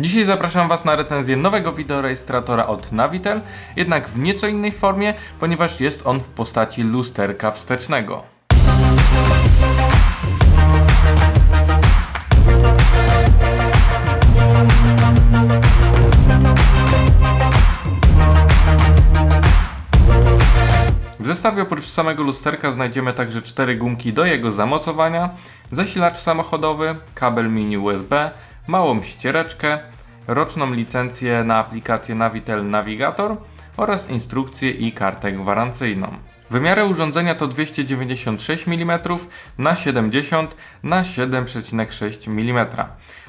Dzisiaj zapraszam Was na recenzję nowego wideorejestratora od Navitel, jednak w nieco innej formie, ponieważ jest on w postaci lusterka wstecznego. W zestawie oprócz samego lusterka znajdziemy także cztery gumki do jego zamocowania, zasilacz samochodowy, kabel mini USB, małą ściereczkę, roczną licencję na aplikację Navitel Navigator oraz instrukcję i kartę gwarancyjną. Wymiary urządzenia to 296 mm na 70 na 7,6 mm.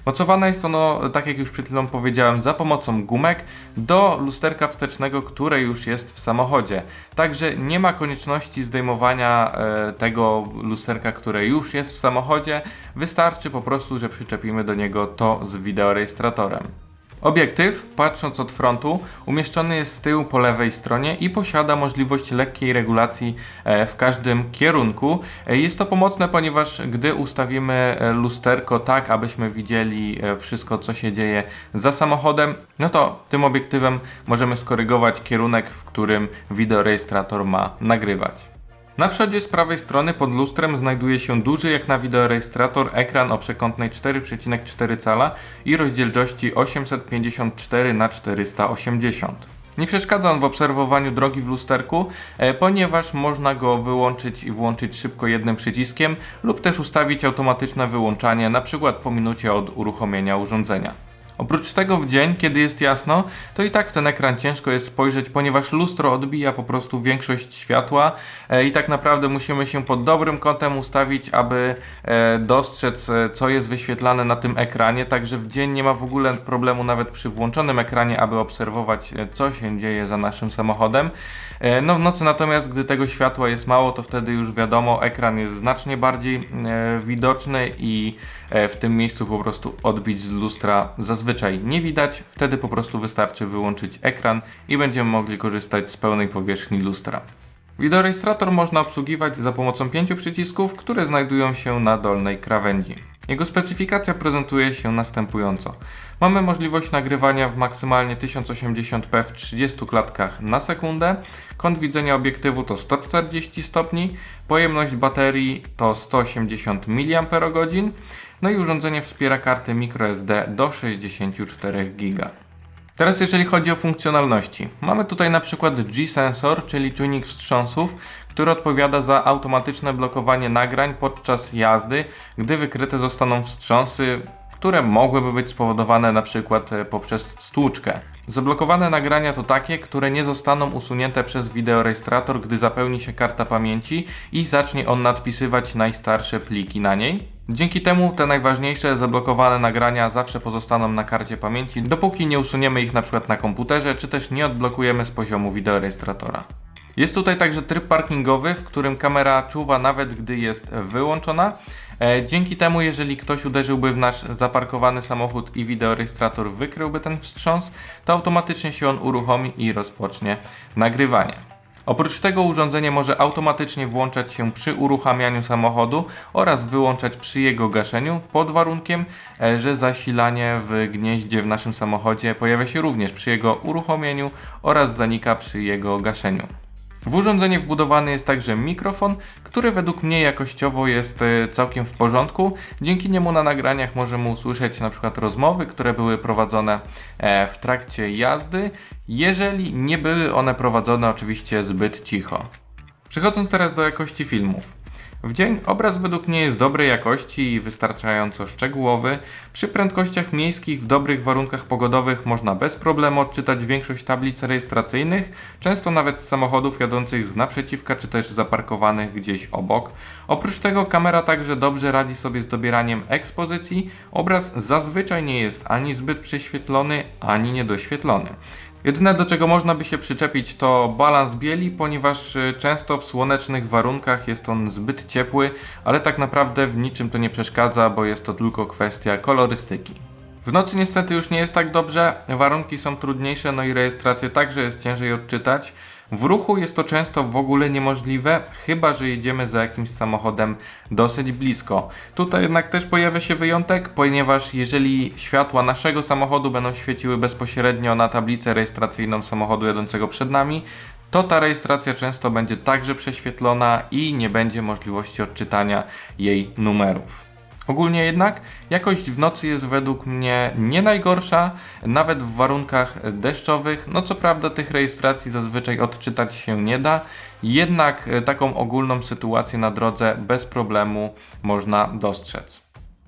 Mocowane jest ono, tak jak już przed chwilą powiedziałem, za pomocą gumek do lusterka wstecznego, które już jest w samochodzie. Także nie ma konieczności zdejmowania e, tego lusterka, które już jest w samochodzie. Wystarczy po prostu, że przyczepimy do niego to z wideorejestratorem. Obiektyw, patrząc od frontu, umieszczony jest z tyłu po lewej stronie i posiada możliwość lekkiej regulacji e, w każdym kierunku. E, Jest to pomocne, ponieważ gdy ustawimy e, lusterko tak, abyśmy widzieli wszystko, co się dzieje za samochodem, no to tym obiektywem możemy skorygować kierunek, w którym wideorejestrator ma nagrywać. Na przodzie z prawej strony pod lustrem znajduje się duży jak na wideorejestrator ekran o przekątnej 4,4 cala i rozdzielczości 854 x 480. Nie przeszkadza on w obserwowaniu drogi w lusterku, e, ponieważ można go wyłączyć i włączyć szybko jednym przyciskiem lub też ustawić automatyczne wyłączanie np. po minucie od uruchomienia urządzenia. Oprócz tego w dzień, kiedy jest jasno, to i tak w ten ekran ciężko jest spojrzeć, ponieważ lustro odbija po prostu większość światła e, i tak naprawdę musimy się pod dobrym kątem ustawić, aby e, dostrzec, e, co jest wyświetlane na tym ekranie. Także w dzień nie ma w ogóle problemu nawet przy włączonym ekranie, aby obserwować, co się dzieje za naszym samochodem. No w nocy natomiast, gdy tego światła jest mało, to wtedy już wiadomo, ekran jest znacznie bardziej widoczny i w tym miejscu po prostu odbić z lustra zazwyczaj nie widać. Wtedy po prostu wystarczy wyłączyć ekran i będziemy mogli korzystać z pełnej powierzchni lustra. Wideorejestrator można obsługiwać za pomocą pięciu przycisków, które znajdują się na dolnej krawędzi. Jego specyfikacja prezentuje się następująco. Mamy możliwość nagrywania w maksymalnie 1080p w 30 klatkach na sekundę. Kąt widzenia obiektywu to 140 stopni. Pojemność baterii to 180 mAh. No i urządzenie wspiera karty microSD do 64 GB. Teraz jeżeli chodzi o funkcjonalności. Mamy tutaj na przykład G-Sensor, czyli czujnik wstrząsów, który odpowiada za automatyczne blokowanie nagrań podczas jazdy, gdy wykryte zostaną wstrząsy, które mogłyby być spowodowane na przykład e, poprzez stłuczkę. Zablokowane nagrania to takie, które nie zostaną usunięte przez wideorejestrator, gdy zapełni się karta pamięci i zacznie on nadpisywać najstarsze pliki na niej. Dzięki temu te najważniejsze zablokowane nagrania zawsze pozostaną na karcie pamięci, dopóki nie usuniemy ich na przykład na komputerze, czy też nie odblokujemy z poziomu wideorejestratora. Jest tutaj także tryb parkingowy, w którym kamera czuwa nawet gdy jest wyłączona. E, Dzięki temu, jeżeli ktoś uderzyłby w nasz zaparkowany samochód i wideorejestrator wykryłby ten wstrząs, to automatycznie się on uruchomi i rozpocznie nagrywanie. Oprócz tego urządzenie może automatycznie włączać się przy uruchamianiu samochodu oraz wyłączać przy jego gaszeniu pod warunkiem, e, że zasilanie w gnieździe w naszym samochodzie pojawia się również przy jego uruchomieniu oraz zanika przy jego gaszeniu. W urządzenie wbudowany jest także mikrofon, który według mnie jakościowo jest e, całkiem w porządku. Dzięki niemu na nagraniach możemy usłyszeć na przykład rozmowy, które były prowadzone e, w trakcie jazdy, jeżeli nie były one prowadzone oczywiście zbyt cicho. Przechodząc teraz do jakości filmów. W dzień obraz według mnie jest dobrej jakości i wystarczająco szczegółowy. Przy prędkościach miejskich w dobrych warunkach pogodowych można bez problemu odczytać większość tablic rejestracyjnych, często nawet z samochodów jadących z naprzeciwka czy też zaparkowanych gdzieś obok. Oprócz tego kamera także dobrze radzi sobie z dobieraniem ekspozycji. Obraz zazwyczaj nie jest ani zbyt prześwietlony, ani niedoświetlony. Jedyne do czego można by się przyczepić to balans bieli, ponieważ y, często w słonecznych warunkach jest on zbyt ciepły, ale tak naprawdę w niczym to nie przeszkadza, bo jest to tylko kwestia kolorystyki. W nocy niestety już nie jest tak dobrze, warunki są trudniejsze, no i rejestrację także jest ciężej odczytać. W ruchu jest to często w ogóle niemożliwe, chyba że jedziemy za jakimś samochodem dosyć blisko. Tutaj jednak też pojawia się wyjątek, ponieważ jeżeli światła naszego samochodu będą świeciły bezpośrednio na tablicę rejestracyjną samochodu jadącego przed nami, to ta rejestracja często będzie także prześwietlona i nie będzie możliwości odczytania jej numerów. Ogólnie jednak jakość w nocy jest według mnie nie najgorsza, nawet w warunkach deszczowych. No co prawda tych rejestracji zazwyczaj odczytać się nie da, jednak e, taką ogólną sytuację na drodze bez problemu można dostrzec.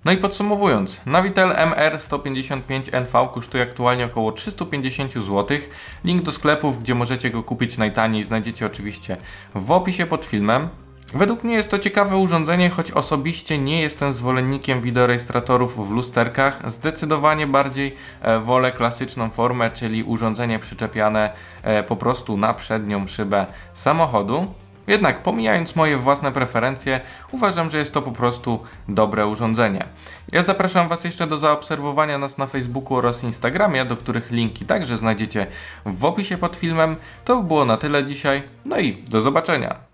No i podsumowując, Navitel MR155NV kosztuje aktualnie około 350 zł. Link do sklepów, gdzie możecie go kupić najtaniej, znajdziecie oczywiście w opisie pod filmem. Według mnie jest to ciekawe urządzenie, choć osobiście nie jestem zwolennikiem wideorejestratorów w lusterkach. Zdecydowanie bardziej e, wolę klasyczną formę, czyli urządzenie przyczepiane e, po prostu na przednią szybę samochodu. Jednak pomijając moje własne preferencje, uważam, że jest to po prostu dobre urządzenie. Ja zapraszam Was jeszcze do zaobserwowania nas na Facebooku oraz Instagramie, do których linki także znajdziecie w opisie pod filmem. To by było na tyle dzisiaj, no i do zobaczenia.